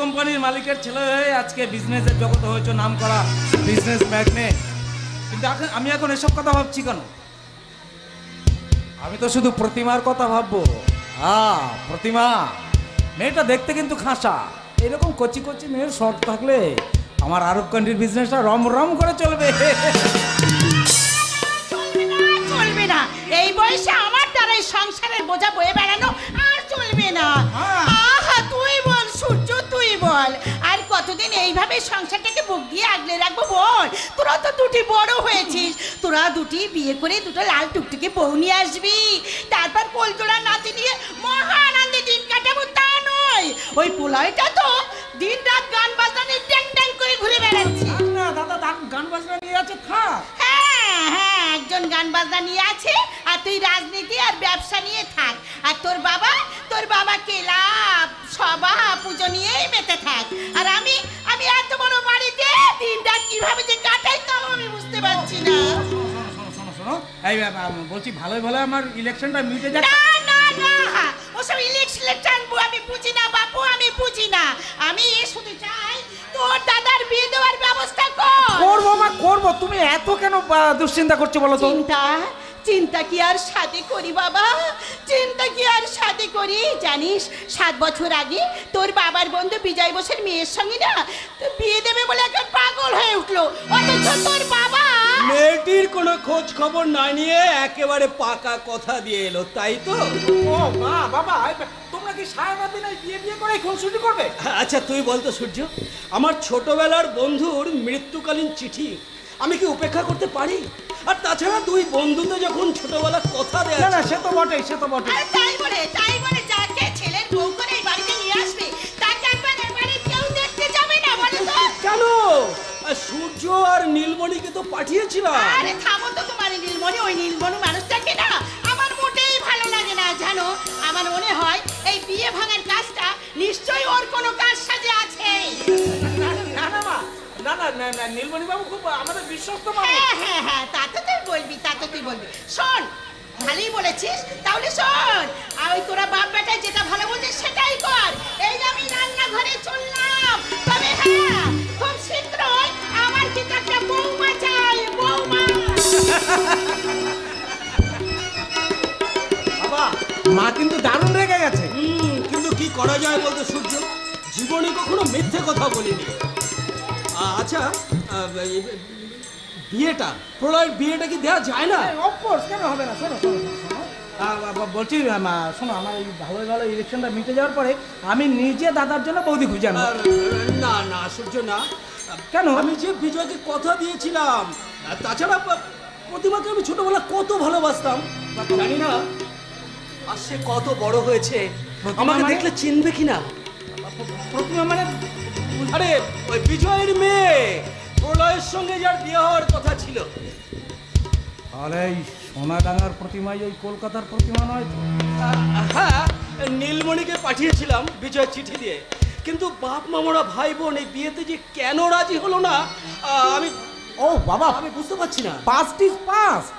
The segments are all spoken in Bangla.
কোম্পানির মালিকের ছেলে হয়ে আজকে বিজনেসের জগতে হয়েছে নাম করা বিজনেস ম্যাগনেট কিন্তু আমি এখন এসব কথা ভাবছি কেন? আমি তো শুধু প্রতিমার কথা ভাববো। হ্যাঁ প্রতিমা। মেয়েটা দেখতে কিন্তু খাসা। এরকম কচি কচি মেয়ের শর্ট থাকলে আমার আরব কান্ট্রির বিজনেসটা রম রম করে চলবে। না। এই বয়সে আমার দ্বারা এই সংসারের বোঝা বয়ে বেড়ানো আর চলবে না। বল। আর কতদিন এইভাবে সংসারটাকে বুক দিয়ে আগলে রাখব বল? তোরা তো দুটি বড় হয়েছিস। তোরা দুটি বিয়ে করে দুটো লাল টুকটুকে বউ নিয়ে আসবি। তারপর পোলতোরা নাতি নিয়ে মহা আনন্দে দিন কাটাবো তা নয়। ওই পোলাইটা তো দিন রাত গান বাজনা নিয়ে ট্যাং ট্যাং করে ঘুরে বেড়াচ্ছে। না দাদা গান বাজনা নিয়ে আছে থাক হ্যাঁ হ্যাঁ একজন গান বাজনা নিয়ে আছে আর তুই রাজনীতি আর ব্যবসা নিয়ে থাক। আর তোর বাবা তোর বাবা কেলাপ সভা পুজো নিয়েই মেতে থাক। আর আমি আমি এত বড় বাড়িতে দিনটা কীভাবে যে কাটাই তাও আমি বুঝতে পারছি না। এই বলছি ভালোই ভালো আমার ইলেকশনটা মিটে যাক। না না না ওসব ইলেকশন আমি বুঝি না বাপু আমি বুঝি না। আমি শুধু চাই তোর দাদার বিয়ে দেওয়ার ব্যবস্থা কর। করব মা করব। তুমি এত কেন দুশ্চিন্তা করছ বলো তো? চিন্তা চিন্তা কি আর সাথে করি বাবা? চিন্তা কি আর সাথে করি? জানিস সাত বছর আগে তোর বাবার বন্ধু বিজয় বোসের মেয়ের সঙ্গে না তো বিয়ে দেবে বলে একজন পাগল হয়ে উঠল। অথচ তোর বাবা মেয়েটির কোনো খোঁজ খবর না নিয়ে একেবারে পাকা কথা দিয়ে এলো তাই তো? ও মা বাবা কি সারা দিন এই বিয়ে বিয়ে করে খুনসুটি করবে? আচ্ছা তুই বলতো সূর্য আমার ছোটবেলার বন্ধুর মৃত্যুকালীন চিঠি আমি কি উপেক্ষা করতে পারি? আর তাছাড়া দুই বন্ধুতে যখন ছোটবেলার কথা দেয় না না সে তো বটেই সে তো আর তাই বলে তাই বলে যাকে ছেলের বউ করে এই বাড়িতে নিয়ে আসবে তাকে একবার বাড়ি কেউ দেখতে যাবে না বলে তো। কেন? সূর্য আর নীলমণিকে তো পাঠিয়েছিলাম আরে থামো তো তোমার নীলমণি ওই নীলমণি মানুষটাকে না কোনো কাজ সাজে আছে। না না, না মা না না না না নীলমণি বাবু খুব আমাদের বিশ্বস্ত মানুষ। হ্যাঁ হ্যাঁ হ্যাঁ তা তো তুই বলবি তা তো তুই বলবি। শোন ভালোই বলেছিস তাহলে শোন আর ওই তোরা বাপ বেটায় যেটা ভালো বলছিস সেটাই কর। এই যে আমি রান্নাঘরে চললাম তবে হ্যাঁ খুব শীঘ্রই আমার কিন্তু একটা বৌমা চাই বৌমা। বাবা মা কিন্তু দারুণ রেগে গেছে। হুম, কিন্তু কি করা যায় বলতো সূর্য? জীবনে কখনো মিথ্যে কথা বলিনি। আচ্ছা বিয়েটা প্রলয়ের বিয়েটা কি দেওয়া যায় না? অফকোর্স কেন হবে না? শোনো বলছি শোনো আমার এই ভালো ভালো ইলেকশনটা মিটে যাওয়ার পরে আমি নিজে দাদার জন্য বৌদি খুঁজে আনব। না না সূর্য না। কেন? আমি যে বিজয়কে কথা দিয়েছিলাম তাছাড়া প্রতিমাকে আমি ছোটবেলা কত ভালোবাসতাম জানি না আর সে কত বড় হয়েছে। আমাকে মানে? দেখলে চিনবে কিনা? প্রতিমা মানে আরে ওই বিজয়ের মেয়ে প্রলয়ের সঙ্গে যার বিয়ে হওয়ার কথা ছিল। আরে এই সোনাডাঙ্গার প্রতিমাই ওই কলকাতার প্রতিমা নয় তো? হ্যাঁ নীলমণিকে পাঠিয়েছিলাম বিজয় চিঠি দিয়ে। কিন্তু বাপ মামরা ভাই বোন এই বিয়েতে যে কেন রাজি হলো না আ, আমি ও বাবা। আমি বুঝতে পারছি না। পাস্ট ইজ পাস্ট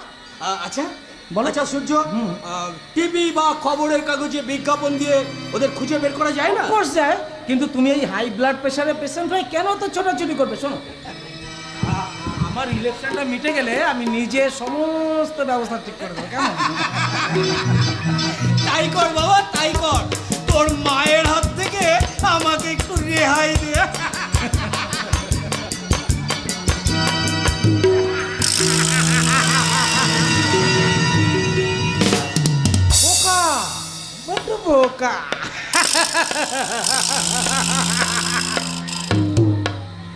আচ্ছা? বলো। আচ্ছা সূর্য। টিভি বা খবরের কাগজে বিজ্ঞাপন দিয়ে ওদের খুঁজে বের করা যায় না? কোর্স যায়। কিন্তু তুমি এই হাই ব্লাড প্রেশারের পেশেন্ট হয়ে কেন তো ছোটাছুটি করবে? শোনো। আমার ইলেকশনটা মিটে গেলে আমি নিজে সমস্ত ব্যবস্থা ঠিক করে দেবো কেমন? তাই কর বাবা তাই কর। তোর মায়ের হাত থেকে আমাকে একটু রেহাই দে। বোকা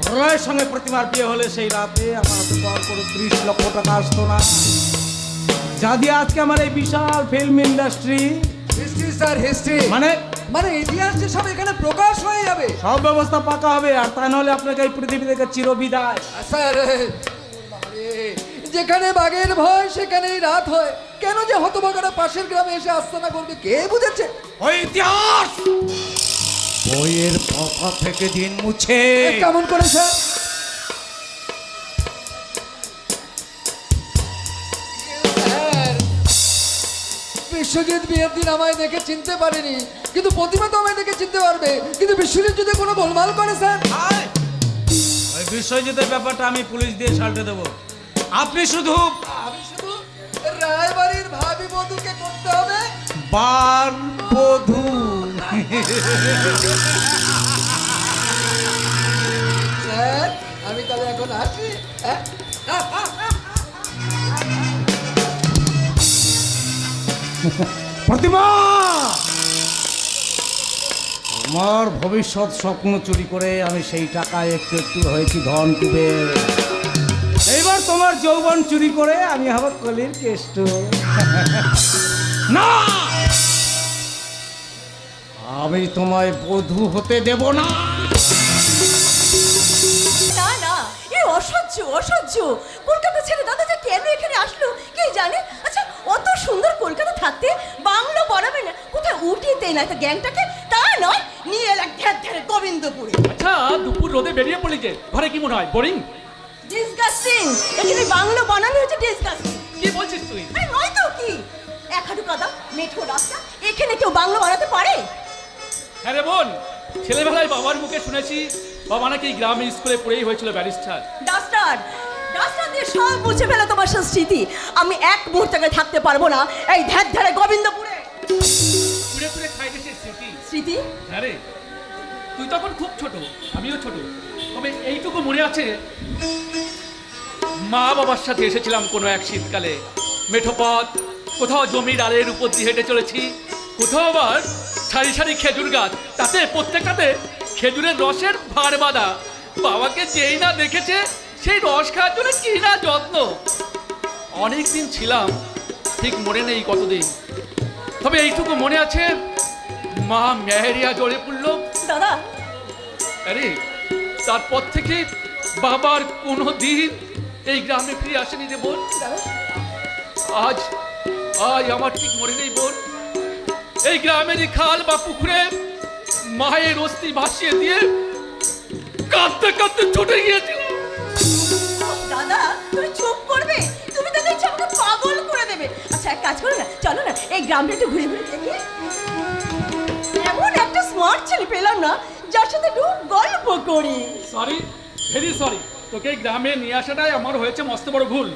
প্রলয়ের সঙ্গে প্রতিমার বিয়ে হলে সেই রাতে আমার হাতে পাওয়ার কোনো ত্রিশ লক্ষ টাকা আসতো না। যা দিয়ে আজকে আমার এই বিশাল film industry history sir history মানে? মানে ইতিহাস যে সব এখানে প্রকাশ হয়ে যাবে। সব ব্যবস্থা পাকা হবে আর তা নাহলে আপনাকে এই পৃথিবী থেকে চিরবিদায়। স্যার যেখানে বাঘের ভয় সেখানেই রাত হয়। কেন যে হতভাগারা পাশের গ্রামে এসে আস্তানা করবে কে বুঝেছে? ওই ইতিহাস! বইয়ের পাতা থেকে দিন মুছে। কেমন করে স্যার, বিশ্বজিৎ বিয়ের দিন আমায় দেখে চিনতে পারেনি। কিন্তু প্রতিমা তো আমায় দেখে চিনতে পারবে। কিন্তু বিশ্বজিৎ যদি কোনো গোলমাল করে স্যার? ওই বিশ্বজিতের ব্যাপারটা আমি পুলিশ দিয়ে সাল্টে দেবো। আপনি শুধু আমি শুধু রায়বাড়ির ভাবি বধূকে করতে হবে। বার বধূ। স্যার আমি তাহলে এখন আসি হ্যাঁ? প্রতিমা! তোমার ভবিষ্যৎ স্বপ্ন চুরি করে আমি সেই টাকায় একটু একটু হয়েছি ধন কুবের তোমার যৌবন চুরি করে আমি হব কলির কেষ্ট। না! আমি তোমায় বধূ হতে দেব না। না না এ অসহ্য অসহ্য। কলকাতা ছেড়ে দাদা যে কেন এখানে আসলো কে জানে? আচ্ছা অত সুন্দর কলকাতা থাকতে বাংলা পড়াবে না কোথায় দেয় না একটা গ্যাংটাকে? তা নয় নিয়ে এলাম ঘের ধরে গোবিন্দপুরে। আচ্ছা দুপুর রোদে বেরিয়ে পড়লি যে ঘরে কি মনে হয় বোরিং ডিসগাস্টিং এখানে বাংলা বানানো হয়েছে ডিসগাস্টিং কি বলছিস তুই? আরে নয় তো কি? এক হাঁটু কাদা মেঠো রাস্তা এখানে কেউ বাংলা বানাতে পারে? হ্যাঁ রে বোন ছেলেবেলায় বাবার মুখে শুনেছি বাবা নাকি এই গ্রামে স্কুলে পড়েই হয়েছিল ব্যারিস্টার। ডাস্টার! ডাস্টার দিয়ে সব মুছে ফেলে তোমার সব স্মৃতি আমি এক মুহূর্তে থাকতে পারব না। এই ধ্যার ধারে গোবিন্দপুরে! পুড়ে পুড়ে খাই গেছে স্মৃতি। স্মৃতি? হ্যাঁ রে তুই তখন খুব ছোট আমিও ছোট। তবে এইটুকু মনে আছে? মা বাবার সাথে এসেছিলাম কোনো এক শীতকালে। মেঠোপথ কোথাও জমির আলের উপর দিয়ে হেঁটে চলেছি। কোথাও আবার সারি সারি খেজুর গাছ। তাতে প্রত্যেকটাতে খেজুরের রসের ভার বাঁধা। বাবাকে যেই না দেখেছে সেই রস খাওয়ার জন্য কি না যত্ন? অনেক দিন ছিলাম ঠিক মনে নেই কতদিন। তবে এইটুকু মনে আছে মা ম্যালেরিয়া জ্বরে পড়ল। দাদা। আরে তারপর থেকে বাবার কোনো দিন এই গ্রামে ফিরে আসেনি রে বোন। আজ আজ আমার ঠিক মনে নেই বোন। এই গ্রামেরই খাল বা পুকুরে মায়ের অস্থি ভাসিয়ে দিয়ে কাঁদতে কাঁদতে ছুটে গিয়েছিল। তুমি করবে? তুমি পাগল করে দেবে। আচ্ছা এক কাজ করো না, চলো না, এই গ্রামটা একটু ঘুরে ঘুরে দেখি। স্মার্ট ছেলে পেলাম না যার সাথে একটু গল্প করি। সরি ভেরি সরি তোকে এই গ্রামে নিয়ে আসাটাই আমার হয়েছে মস্ত বড় ভুল।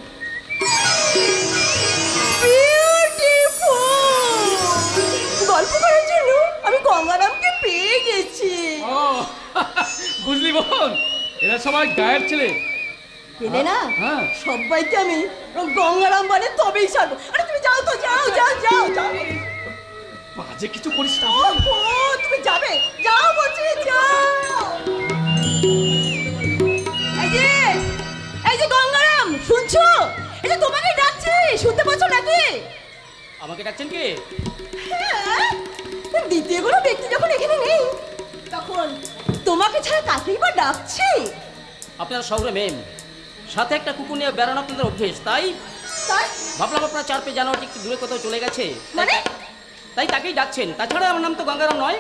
গল্প করার জন্য আমি গঙ্গারামকে পেয়ে গেছি। ও বুঝলি বোন এরা সবাই গায়ের ছেলে। পেলে না? হ্যাঁ। সবাইকে আমি গঙ্গারাম বলে তবেই ছাড়বো। আরে তুমি যাও তো যাও যাও যাও যাও। বাজে কিছু করিস না। তুমি যাবে। যাও বলছি যাও। এই যে এই যে গঙ্গারাম শুনছো? এই যে তোমাকে ডাকছি শুনতে পাচ্ছ নাকি? আমাকে ডাকছেন কি? হ্যাঁ দ্বিতীয় কোনো ব্যক্তি যখন এখানে নেই তখন তোমাকে ছাড়া কাকেই বা ডাকছি? আপনারা শহরে মেম সাথে একটা কুকুর নিয়ে বেড়ানো আপনাদের অভ্যেস তাই? তাই? ভাবলাম আপনার চার পে জানুয়ারি একটু দূরে কোথাও চলে গেছে। মানে তাই তাকেই ডাকছেন। তাছাড়া আমার নাম তো গঙ্গারাম নয়।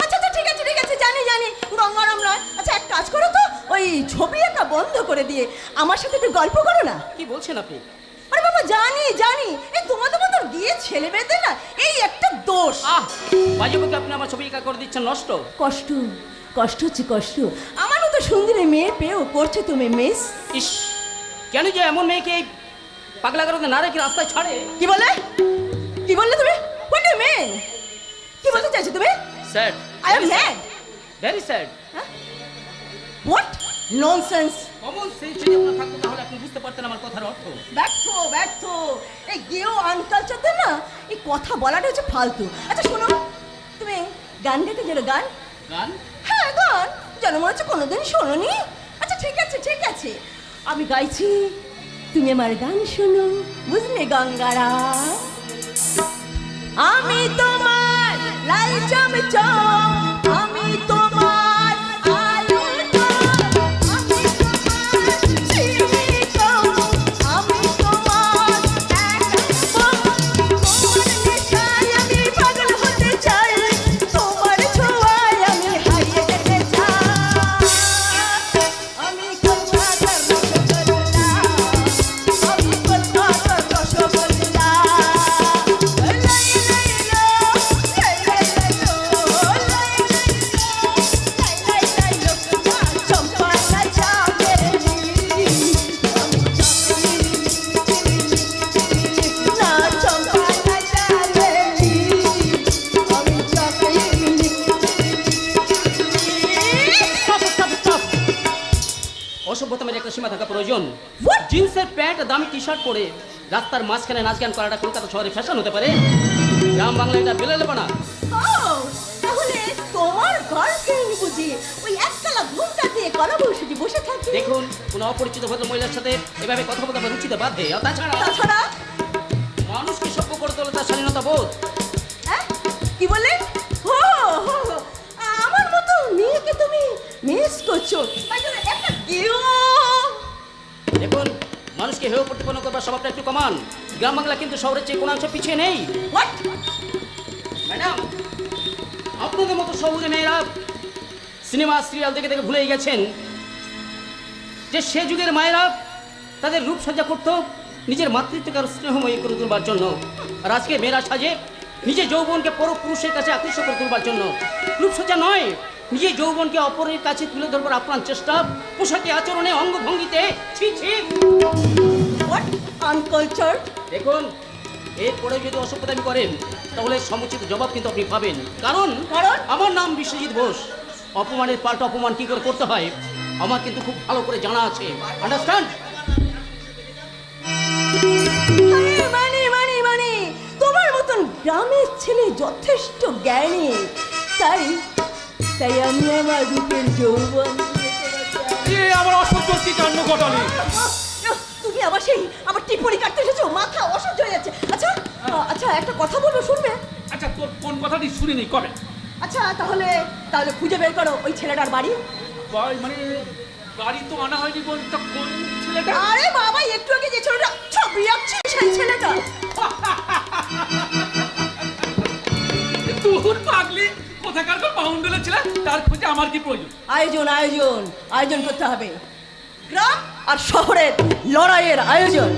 আচ্ছা আচ্ছা ঠিক আছে ঠিক আছে জানি জানি। গঙ্গারাম নয়। আচ্ছা এক কাজ করো তো ওই ছবি আঁকা বন্ধ করে দিয়ে আমার সাথে একটু গল্প করো না। কি বলছেন আপনি? আরে বাবা জানি জানি। এই তোমাদের মতো গিয়ে ছেলে মেয়েদের না এই একটা দোষ। আহ! বাজে বকে আপনি আমার ছবি একা করে দিচ্ছেন? নষ্ট? কষ্ট কষ্ট হচ্ছে কষ্ট। আমার মতো সুন্দরী মেয়ে পেয়েও করছ তুমি মিস ইস কেন যে এমন মেয়েকে এই পাগলা না রেখে রাস্তায় ছাড়ে? কি বলে? কি বললে তুমি? ইউ মিন কি বলতে চাইছো তুমি? Sad I am mad very sad what nonsense common sense যদি আপনার থাকতো তাহলে আপনি বুঝতে পারতেন আমার কথার অর্থ। ব্যর্থ ব্যর্থ। এই গেও আনকালচারদের না এই কথা বলাটা হচ্ছে ফালতু। আচ্ছা শোনো। তুমি গান গাইতে যেন গান? গান? হ্যাঁ গান। যেন মনে হচ্ছে কোনোদিন শোনোনি। আচ্ছা ঠিক আছে ঠিক আছে। আমি গাইছি তুমি আমার গান শোনো বুঝলে গঙ্গারা? আমি তোমার লাল চমচম পরে রাস্তার মাঝখানে নাচ গান করাটা কলকাতা শহরে ফ্যাশন হতে পারে। গ্রাম বাংলা এটা বেলেলে না। তাহলে তোমার গার্লফ্রেন্ড বুঝি। ওই একতলা ঘুমটা কলা বসে বসে থাকে। দেখুন কোনো অপরিচিত ভদ্র মহিলার সাথে এভাবে কথা বলতে আমার রুচিতে বাধে। তাছাড়া তাছাড়া? মানুষকে সভ্য করে তোলে তার স্বাধীনতা বোধ? হ্যাঁ? কি বললেন ও হো, হো, আমার মতো মেয়েকে তুমি মিস করছ। তাই জন্য একটা দেখুন মানুষকে হেয় প্রতিপন্ন করবার স্বভাবটা একটু কমান। গ্রাম বাংলা কিন্তু শহরের চেয়ে কোনো অংশ পিছিয়ে নেই। ম্যাডাম আপনাদের মতো সবুজে মেয়েরা সিনেমা সিরিয়াল দেখে দেখে ভুলেই গেছেন। যে সে যুগের মায়েরা তাদের রূপসজ্জা করত নিজের মাতৃত্বকে আরও স্নেহময়ী করে তুলবার জন্য। আর আজকে মেয়েরা সাজে নিজের যৌবনকে পর পুরুষের কাছে আকৃষ্ট করে তুলবার জন্য। রূপসজ্জা নয় নিজের যৌবনকে অপরের কাছে তুলে ধরবার আপ্রাণ চেষ্টা পোশাকে আচরণে অঙ্গভঙ্গিতে ছি ছি। হোয়াট আনকালচার দেখুন এরপরে যদি অসভ্যতামি করেন তাহলে সমুচিত জবাব কিন্তু আপনি পাবেন। কারণ কারণ? আমার নাম বিশ্বজিৎ ঘোষ। অপমানের পাল্টা অপমান কি করে করতে হয় আমার কিন্তু খুব ভালো করে জানা আছে। আন্ডারস্ট্যান্ড মানে মানে মানে তোমার মতন গ্রামের ছেলে যথেষ্ট জ্ঞানী। তাই তাই আমি আমার রূপের যৌবন এ আমার অসহ্য কি কাণ্ড ঘটালি? তুমি আবার সেই আবার টিপ্পনি কাটতে এসেছ? মাথা অসহ্য হয়ে যাচ্ছে। আচ্ছা আচ্ছা একটা কথা বলব শুনবে? আচ্ছা তোর কোন কথাটি শুনিনি? কবে? আচ্ছা তাহলে তাহলে খুঁজে বের করো ওই ছেলেটার বাড়ি। বাড়ি মানে গাড়ি তো আনা হয়নি বল তা কোন ছেলেটা? আরে বাবা একটু আগে যে ছেলেটা ছবি আঁকছে সেই ছেলেটা। তোর পাগলি কোথাকার কোন বাউন্ডুলে ছিল তার খোঁজে আমার কি প্রয়োজন? আয়োজন আয়োজন আয়োজন করতে হবে। গ্রাম আর শহরের লড়াইয়ের আয়োজন।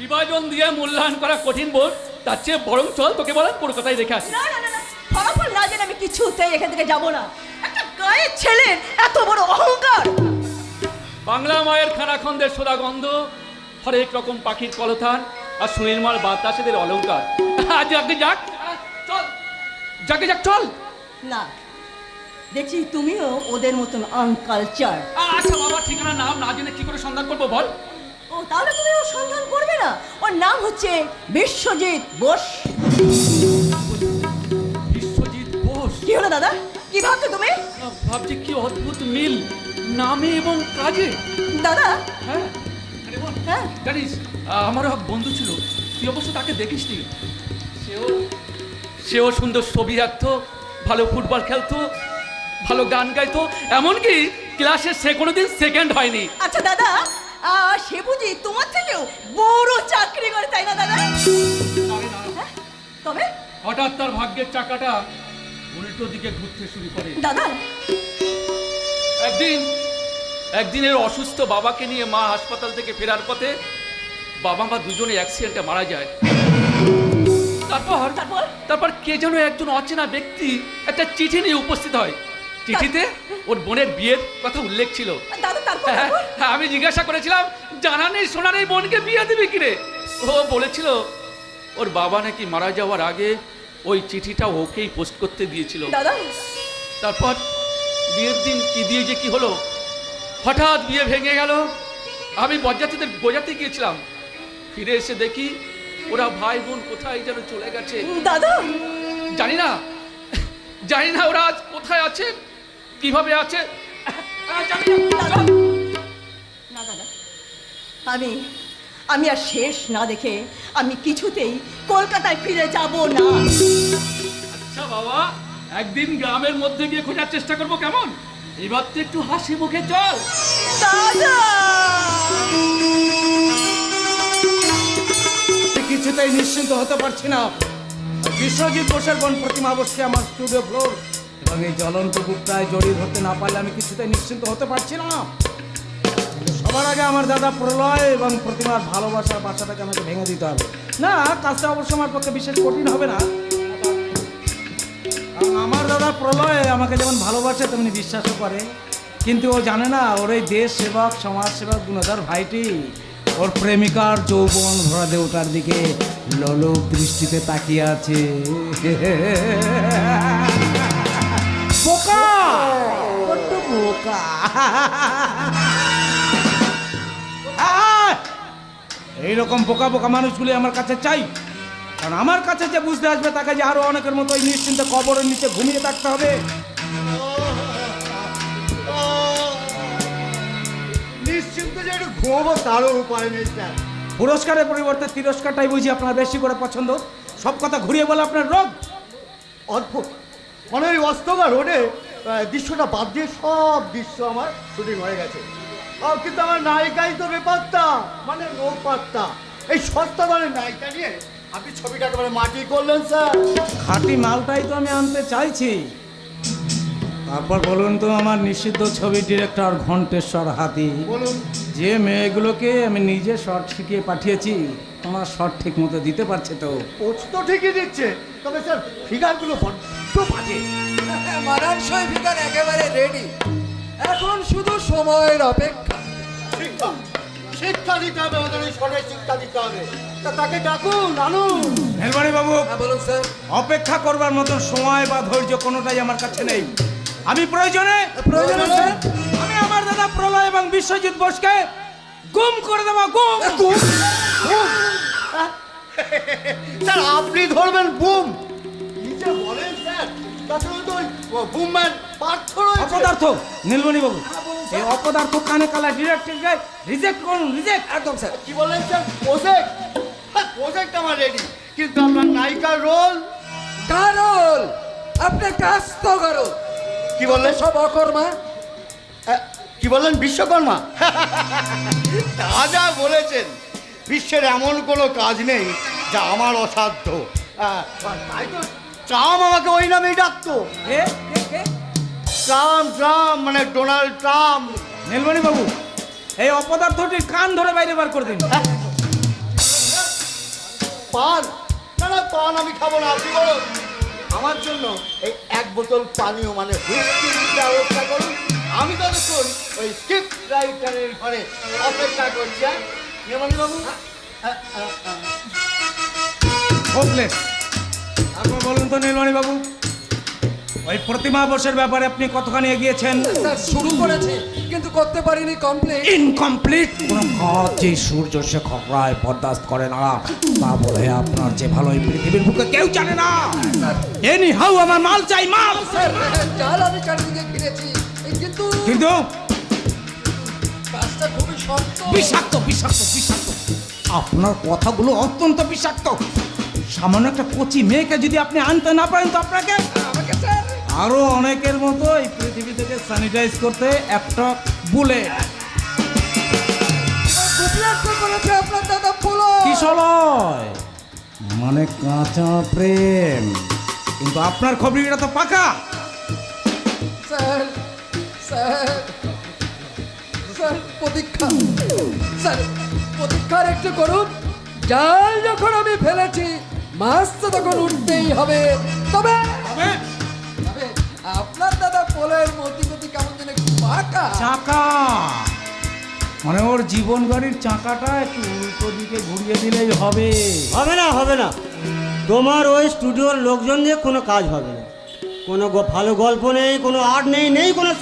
বিভাজন দিয়ে মূল্যায়ন করা কঠিন বোধ তার চেয়ে বরং চল তোকে বলেন কলকাতায় রেখে আসি। না না না ফলাফল না জেনে আমি কিছুতেই এখান থেকে যাব না। একটা গায়ের ছেলের এত বড় অহংকার। বাংলা মায়ের খানাখন্দের সোদা গন্ধ হরেক রকম পাখির কলথান আর সুনির্মল বাতাসেদের অলঙ্কার আজ যাকে যাক চল। যাকে যাক চল। না। দেখছি তুমিও ওদের মতন আনকালচার আচ্ছা বাবা ঠিকানা নাম না জেনে কি করে সন্ধান করব বল। ও তাহলে তুমি ওর সন্ধান করবে না? ওর নাম হচ্ছে বিশ্বজিৎ বোস। বিশ্বজিৎ বোস? কি হলো দাদা? কি ভাবছ তুমি? ভাবছি কি অদ্ভুত মিল নামে এবং কাজে। দাদা? হ্যাঁ। আরে বল, হ্যাঁ। জানিস আমারও এক বন্ধু ছিল তুই অবশ্য তাকে দেখিস সেও সেও সুন্দর ছবি আঁকতো ভালো ফুটবল খেলতো ভালো গান গাইতো এমনকি ক্লাসে সে কোনোদিন সেকেন্ড হয়নি। আচ্ছা দাদা আহ, সে বুঝি তোমার থেকেও বড় চাকরি করে তাই না দাদা? হ্যাঁ? তবে? হঠাৎ তার ভাগ্যের চাকাটা উল্টো দিকে ঘুরতে শুরু করে। দাদা? একদিন একদিনের অসুস্থ বাবাকে নিয়ে মা হাসপাতাল থেকে ফেরার পথে বাবা মা দুজনে অ্যাক্সিডেন্টে মারা যায়। তারপর? তারপর? তারপর কে যেন একজন অচেনা ব্যক্তি একটা চিঠি নিয়ে উপস্থিত হয়। চিঠিতে ওর বোনের বিয়ের কথা উল্লেখ ছিল। দাদা তারপর হ্যাঁ, হ্যাঁ, আমি জিজ্ঞাসা করেছিলাম জানা নেই শোনা নেই বোনকে বিয়ে দিবি কিরে? ও বলেছিল ওর বাবা নাকি মারা যাওয়ার আগে ওই চিঠিটা ওকেই পোস্ট করতে দিয়েছিল। দাদা? তারপর বিয়ের দিন কি দিয়ে যে কি হলো? হঠাৎ বিয়ে ভেঙে গেল। আমি বরযাত্রীদের বোঝাতে গিয়েছিলাম। ফিরে এসে দেখি ওরা ভাই বোন কোথায় যেন চলে গেছে? দাদা! জানি না। জানি না ওরা আজ কোথায় আছে কীভাবে আছে। না দাদা। আমি আমি আর শেষ না দেখে আমি কিছুতেই কলকাতায় ফিরে যাব না। আচ্ছা বাবা একদিন গ্রামের মধ্যে গিয়ে খোঁজার চেষ্টা করব কেমন? এবার তো একটু হাসি মুখে চল। দাদা! কিছুতেই নিশ্চিন্ত হতে পারছি না। বিশ্বজিৎ বোসের বোন প্রতিমা বসছে আমার স্টুডিও ফ্লোর এবং এই জ্বলন্ত বুকটায় জড়িয়ে ধরতে না পারলে আমি কিছুতেই নিশ্চিন্ত হতে পারছি না। সবার আগে আমার দাদা প্রলয় এবং প্রতিমার ভালোবাসার বাসাটাকে আমাকে ভেঙে দিতে হবে। না, কাজটা অবশ্য আমার পক্ষে বিশেষ কঠিন হবে না। আমার দাদা প্রলয় আমাকে যেমন ভালোবাসে, তেমনি বিশ্বাসও করে। কিন্তু ও জানে না, ওর এই দেশ সেবক, সমাজ সেবক, গুণধর ভাইটি। ওর প্রেমিকার যৌবন ভরা দেউটার দিকে লল দৃষ্টিতে তাকিয়ে আছে। এইরকম বোকা বোকা মানুষগুলি আমার কাছে চাই। কারণ আমার কাছে যে বুঝতে আসবে তাকে যে আরও অনেকের মতো নিশ্চিন্তে কবরের নিচে ঘুমিয়ে থাকতে হবে। ঘুমবো তারও উপায় নেই স্যার। পুরস্কারের পরিবর্তে তিরস্কারটাই বুঝি আপনার বেশি করে পছন্দ। সব কথা ঘুরিয়ে বলে আপনার রোগ। অদ্ভুত। মানে ওই অস্তগা রোডে দৃশ্যটা বাদ দিয়ে সব দৃশ্য আমার শুটিং হয়ে গেছে। আর কিন্তু আমার নায়িকাই তো বেপাত্তা মানে নো পাত্তা এই সস্তা মানে নায়িকা নিয়ে আপনি ছবিটা একেবারে মাটি করলেন স্যার। খাঁটি মালটাই তো আমি আনতে চাইছি। তারপর বলুন তো আমার নিষিদ্ধ ছবি ডিরেক্টর ঘণ্টেশ্বর হাতি। বলুন। যে মেয়েগুলোকে আমি নিজে শর্ট শিখিয়ে পাঠিয়েছি তোমার শর্ট ঠিক মতো দিতে পারছে তো। কোচ তো ঠিকই দিচ্ছে তবে স্যার ফিগারগুলো বড্ড বাজে। মানানসই ভিকার একেবারে রেডি এখন শুধু সময়ের অপেক্ষা। শিক্ষা। শিক্ষা দিতে হবে শিক্ষা দিতে হবে। তা তাকে ডাকুন আনুন। বাবু হ্যাঁ বলুন স্যার। অপেক্ষা করবার মতন সময় বা ধৈর্য কোনোটাই আমার কাছে নেই। আমি প্রয়োজনে প্রয়োজনে স্যার আমি আমার দাদা প্রলয় এবং বিশ্বজিৎ বোসকে গুম করে দেবো গুম! স্যার আপনি ধরবেন বুম। বলেন স্যার? অপদার্থ নীলমণি বাবু। এই অপদার্থ কানে কালা রিজেক্ট করুন রিজেক্ট! একদম স্যার। কি বললেন স্যার? প্রজেক্ট? হ্যাঁ প্রজেক্ট আমার রেডি। কিন্তু আপনার নায়িকার রোল। আপনি কাজ তো করো কি বললেন? সব অকর্মা। কি বললেন? বিশ্বকর্মা? তা যা বলেছেন। বিশ্বের এমন কোনো কাজ নেই যা আমার অসাধ্য। ট্রাম আমাকে ওই নামেই ডাকতো। ট্রাম ট্রাম মানে ডোনাল্ড ট্রাম। নীলমণি বাবু এই অপদার্থটির কান ধরে বাইরে বার করে দিন। পান? না না পান আমি খাব না আপনি বলুন। আমার জন্য এই এক বোতল পানীয় মানে হুইস্কির ব্যবস্থা করুন। আমি ততক্ষণ ওই স্ক্রিপ্ট রাইটারের ঘরে অপেক্ষা করছি হ্যাঁ? হ্যাঁ, হ্যাঁ, বলুন তো নীলমণি বাবু ওই প্রতিমা বোসের ব্যাপারে আপনি কতখানি এগিয়েছেন? স্যার শুরু করেছে কিন্তু করতে পারিনি কমপ্লিট ইনকমপ্লিট কোনো কাজ যে সূর্য সে রায় বরদাস্ত করে না তা বলে আপনার যে ভালো এই পৃথিবীর বুকে কেউ জানে না। এনি হাউ আমার মাল চাই মাল! স্যার চাল আমি চারিদিকে এই কিন্তু কিন্তু? কাজটা খুবই শক্ত। বিষাক্ত বিষাক্ত বিষাক্ত। আপনার কথাগুলো অত্যন্ত বিষাক্ত। সামান্য একটা কচি মেয়েকে যদি আপনি আনতে না পারেন তো আপনাকে? আমাকে স্যার। আরও অনেকের মতো এই পৃথিবী থেকে স্যানিটাইজ করতে একটা বুলেট মানে কাঁচা প্রেম। কিন্তু আপনার খবরিটা তো পাকা। স্যার স্যার স্যার প্রতীক্ষা স্যার প্রতীক্ষার একটু করুন। জাল যখন আমি ফেলেছি, মাছ তো তখন উঠতেই হবে। তবে আপনার দাদা পোলের মতি গতি কেমন যেন একটু পাকা চাকা। মানে ওর জীবন গাড়ির চাকাটা একটু উল্টো দিকে ঘুরিয়ে দিলেই হবে। হবে না হবে না। তোমার ওই স্টুডিওর লোকজন দিয়ে কোনো কাজ হবে না। কোনো ভালো গল্প নেই কোনো আর্ট নেই নেই কোনো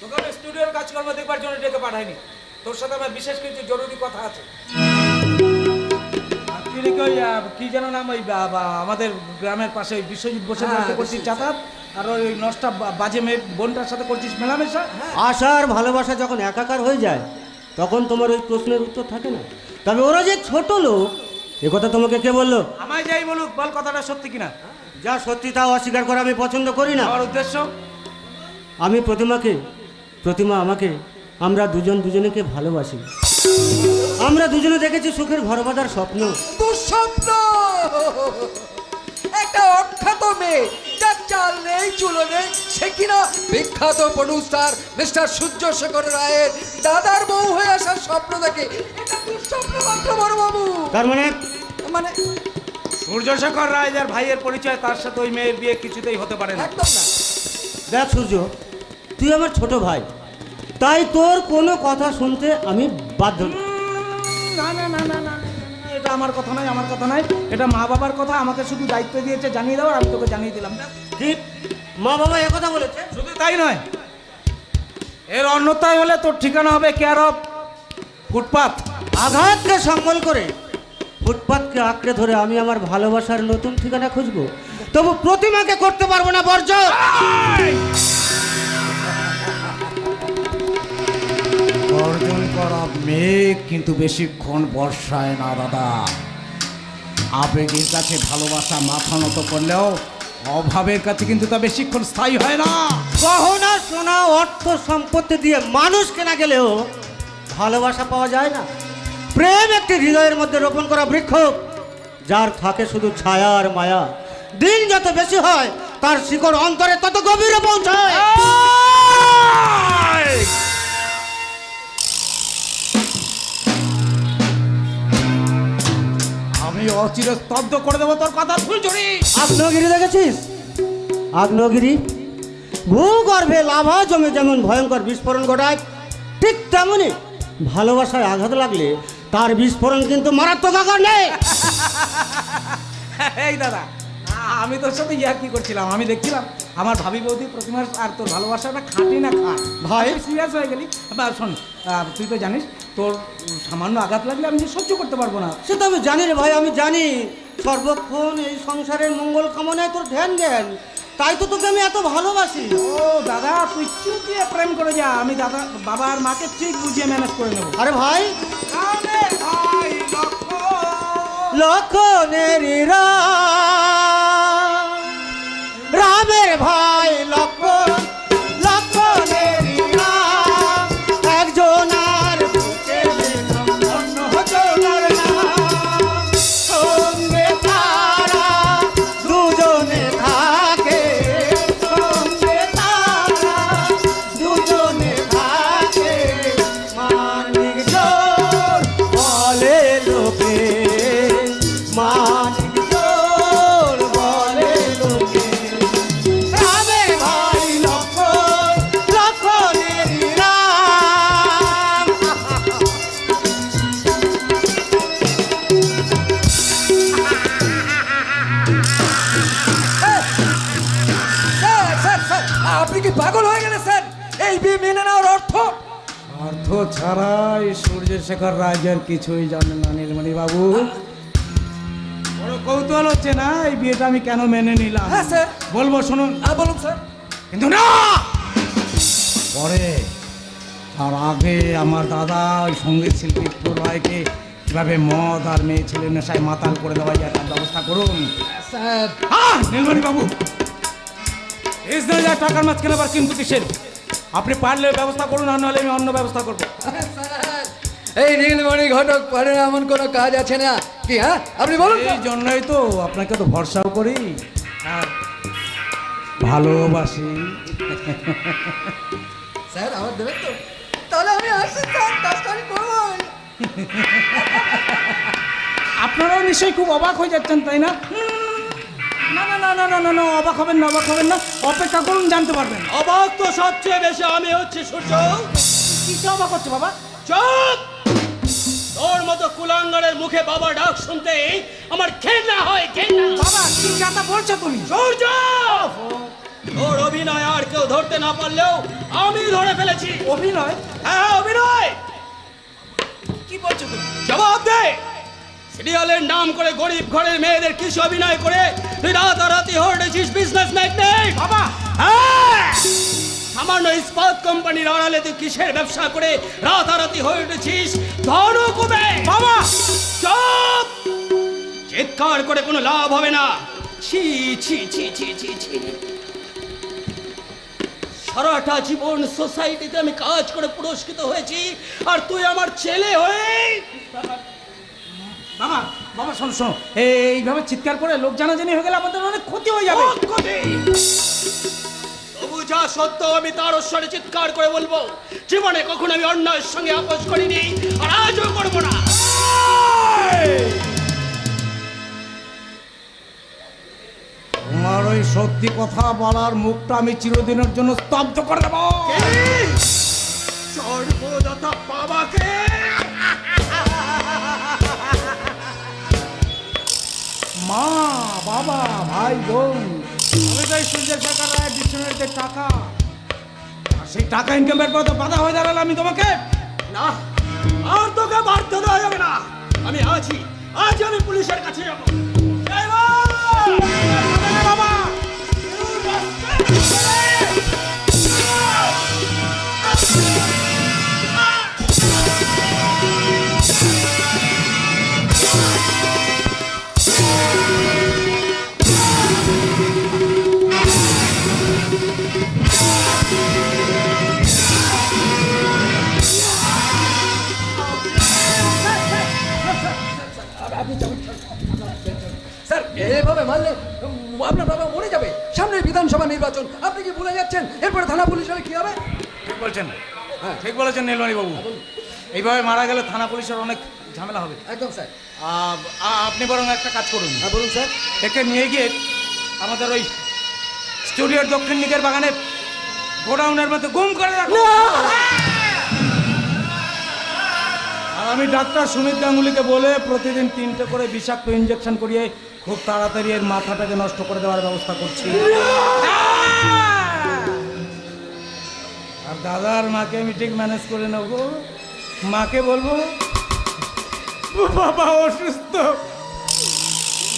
তোকে আমি স্টুডিওর কাজকর্ম দেখবার জন্য ডেকে পাঠাইনি। তোর সাথে আমার বিশেষ কিছু জরুরি কথা আছে। কি যেন নাম ওই আমাদের গ্রামের পাশে ওই বিশ্বজিৎ বসে হ্যাঁ, করছিস বিশ্বজিৎ। আর ওই নষ্টা বাজে মেয়ে বোনটার সাথে করছিস মেলামেশা? আশা আর ভালোবাসা যখন একাকার হয়ে যায় তখন তোমার ওই প্রশ্নের উত্তর থাকে না। তবে ওরা যে ছোট লোক এ কথা তোমাকে কে বলল? আমায় যাই বলুক বল কথাটা সত্যি কিনা। যা সত্যি তা অস্বীকার করা আমি পছন্দ করি না। আমার উদ্দেশ্য? আমি প্রতিমাকে প্রতিমা আমাকে আমরা দুজন দুজনেকে ভালোবাসি। আমরা দুজনে দেখেছি সুখের ঘর বাঁধার স্বপ্ন। দুঃস্বপ্ন! একটা অখ্যাত মেয়ে যার চাল নেই চুলো নেই সে কিনা বিখ্যাত প্রডিউসার মিস্টার সূর্য শেখর রায়ের দাদার বউ হয়ে আসার স্বপ্ন দেখে। এটা দুঃস্বপ্ন মাত্র বড় বাবু তার মানে? মানে সূর্যশেখর রায় যার ভাইয়ের পরিচয় তার সাথে ওই মেয়ের বিয়ে কিছুতেই হতে পারে না। একদম না। দেখ সূর্য তুই আমার ছোট ভাই। তাই তোর কোনো কথা শুনতে আমি বাধ্য না। না না না না এটা আমার কথা নয় আমার কথা নয়। এটা মা বাবার কথা আমাকে শুধু দায়িত্ব দিয়েছে জানিয়ে দেওয়ার আমি তোকে জানিয়ে দিলাম। কি? মা বাবা একথা বলেছে? শুধু তাই নয় এর অন্যতায় হলে তোর ঠিকানা হবে কেয়ার অফ ফুটপাত। আঘাতকে সম্বল করে ফুটপাতকে আঁকড়ে ধরে আমি আমার ভালোবাসার নতুন ঠিকানা খুঁজবো। তবু প্রতিমাকে করতে পারব না বর্জন! করা মেঘ কিন্তু বেশিক্ষণ বর্ষায় না দাদা। আবেগের কাছে ভালোবাসা মাথা নত করলেও অভাবের কাছে কিন্তু তা বেশিক্ষণ স্থায়ী হয় না। গহনা সোনা অর্থ সম্পত্তি দিয়ে মানুষ কেনা গেলেও ভালোবাসা পাওয়া যায় না। প্রেম একটি হৃদয়ের মধ্যে রোপণ করা বৃক্ষ যার থাকে শুধু ছায়া আর মায়া। দিন যত বেশি হয় তার শিকড় অন্তরে তত গভীরে পৌঁছায়। আমি অচির স্তব্ধ করে দেবো তোর কথা ফুলঝুরি আগ্নেয়গিরি দেখেছিস? আগ্নেয়গিরি ভূগর্ভে লাভা জমে যেমন ভয়ঙ্কর বিস্ফোরণ ঘটায় ঠিক তেমনই ভালোবাসায় আঘাত লাগলে তার বিস্ফোরণ কিন্তু মারাত্মক আকার নেই এই দাদা আমি তোর সাথে ইয়া কি করছিলাম আমি দেখছিলাম। আমার ভাবি বৌদি প্রতিমার আর তোর ভালোবাসাটা খাটি না খাট? ভাই। সিরিয়াস হয়ে গেলি। বা শোন তুই তো জানিস তোর সামান্য আঘাত লাগলে আমি যে সহ্য করতে পারব না। সে তো আমি জানি রে ভাই আমি জানি। সর্বক্ষণ এই সংসারের মঙ্গল কামনায় তোর ধ্যান জ্ঞান তাই তো তোকে আমি এত ভালোবাসি। ও দাদা তুই চুপ দিয়ে প্রেম করে যা। আমি দাদা বাবা আর মাকে ঠিক বুঝিয়ে ম্যানেজ করে নেব। আরে ভাই। লক্ষণ। লক্ষণের রাম, বিয়ে মেনে নেওয়ার অর্থ? অর্থ ছাড়াই সূর্যশেখর রাজের কিছুই জানে না নীলমণি বাবু বড় কৌতূহল হচ্ছে না এই বিয়েটা আমি কেন মেনে নিলাম? হ্যাঁ, স্যার। বলব শুনুন। হ্যাঁ বলুন স্যার। কিন্তু না! পরে তার আগে আমার দাদা ওই সংগীত শিল্পী রায়কে কীভাবে মদ আর মেয়ে ছেলে নেশায় মাতাল করে দেওয়া যায় তার ব্যবস্থা করুন। স্যার। নীলমণি বাবু এস না যায় টাকার মাঝখানে আবার কিন্তু কিসের? আপনি পারলে ব্যবস্থা করুন আর নাহলে আমি অন্য ব্যবস্থা করব। এই নীলমণি ঘটক পারে না এমন কোনো কাজ আছে না? কি হ্যাঁ? আপনি বলুন এই জন্যই তো আপনাকে তো ভরসাও করি। আর ভালোবাসি। স্যার আমার দেবেন তো? তাহলে আমি আসছি স্যার কাজটা আমি করবই আপনারাও নিশ্চয়ই খুব অবাক হয়ে যাচ্ছেন তাই না? না না না না না না না অবাক হবেন না অবাক হবেন না। অপেক্ষা করুন জানতে পারবেন। অবাক তো সবচেয়ে বেশি আমি হচ্ছে সূর্য কিসে অবাক হচ্ছে বাবা? চুপ! তোর মতো কুলাঙ্গারের মুখে বাবা ডাক শুনতে আমার ঘেন্না হয় ঘেন্না। বাবা কি কথা বলছো তুমি? সূর্য! তোর অভিনয় আর কেউ ধরতে না পারলেও আমি ধরে ফেলেছি। অভিনয়? হ্যাঁ অভিনয়! কি বলছো তুমি? জবাব দে! সিরিয়ালের নাম করে গরিব ঘরের মেয়েদের কিছু অভিনয় করে তুই রাতারাতি বিজনেস ম্যাগনেট বাবা! হ্যাঁ! সামান্য ইস্পাত কোম্পানির আড়ালে তুই কিসের ব্যবসা করে রাতারাতি হয়ে উঠেছিস? বাবা! চুপ! চিৎকার করে কোনো লাভ হবে না। ছি ছি ছি ছি ছি ছি। সারাটা জীবন সোসাইটিতে আমি কাজ করে পুরস্কৃত হয়েছি আর তুই আমার ছেলে হয়ে বাবা বাবা শোনো শোনো। এইভাবে চিৎকার করে লোক জানাজানি হয়ে গেলে আমাদের অনেক ক্ষতি হয়ে যাবে। তবু যা সত্য আমি তার স্বরে চিৎকার করে বলব। জীবনে কখনো আমি অন্যায়ের সঙ্গে আপোষ করিনি আর আজও করব না। তোমার ওই সত্যি কথা বলার মুখটা আমি চিরদিনের জন্য স্তব্ধ করে দেবো। সর্বদাতা বাবাকে? মা, বাবা, ভাই, বোন। এই সূর্যের রায়ের ডিকশনারিতে টাকা। আর সেই টাকা ইনকামের পর তো বাধা হয়ে দাঁড়াল আমি তোমাকে। না, আর তোকে বাধ্য দেওয়া যাবে না। আমি আছি। আজ আমি পুলিশের কাছে যাব। এভাবে মারলে আপনার বাবা মরে যাবে। সামনে বিধানসভা নির্বাচন আপনি কি ভুলে যাচ্ছেন? এরপরে থানা পুলিশ হলে কি হবে? ঠিক বলছেন। হ্যাঁ। ঠিক বলেছেন নীলমণি বাবু। এইভাবে মারা গেলে থানা পুলিশের অনেক ঝামেলা হবে। একদম স্যার। আপনি বরং একটা কাজ করুন। হ্যাঁ বলুন স্যার। একে নিয়ে গিয়ে আমাদের ওই স্টুডিওর দক্ষিণ দিকের বাগানে গোডাউনের মধ্যে গুম করে রাখো আর আমি ডাক্তার সুমিত গাঙ্গুলিকে বলে প্রতিদিন তিনটে করে বিষাক্ত ইঞ্জেকশন করিয়ে খুব তাড়াতাড়ি এর মাথাটাকে নষ্ট করে দেওয়ার ব্যবস্থা করছি। আর দাদার মাকে আমি ঠিক ম্যানেজ করে নেব। মাকে বলব বাবা অসুস্থ।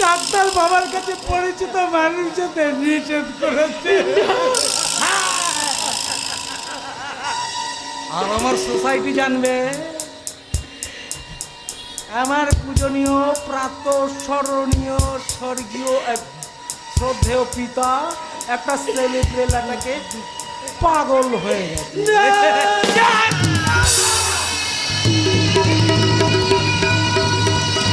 ডাক্তার বাবার কাছে পরিচিত মানুষ নিষেধ করেছে। আর আমার সোসাইটি জানবে। আমার পূজনীয় প্রাত স্মরণীয় স্বর্গীয় শ্রদ্ধেয় পিতা একটা সেলিব্রেলাটাকে পাগল হয়ে গেছে।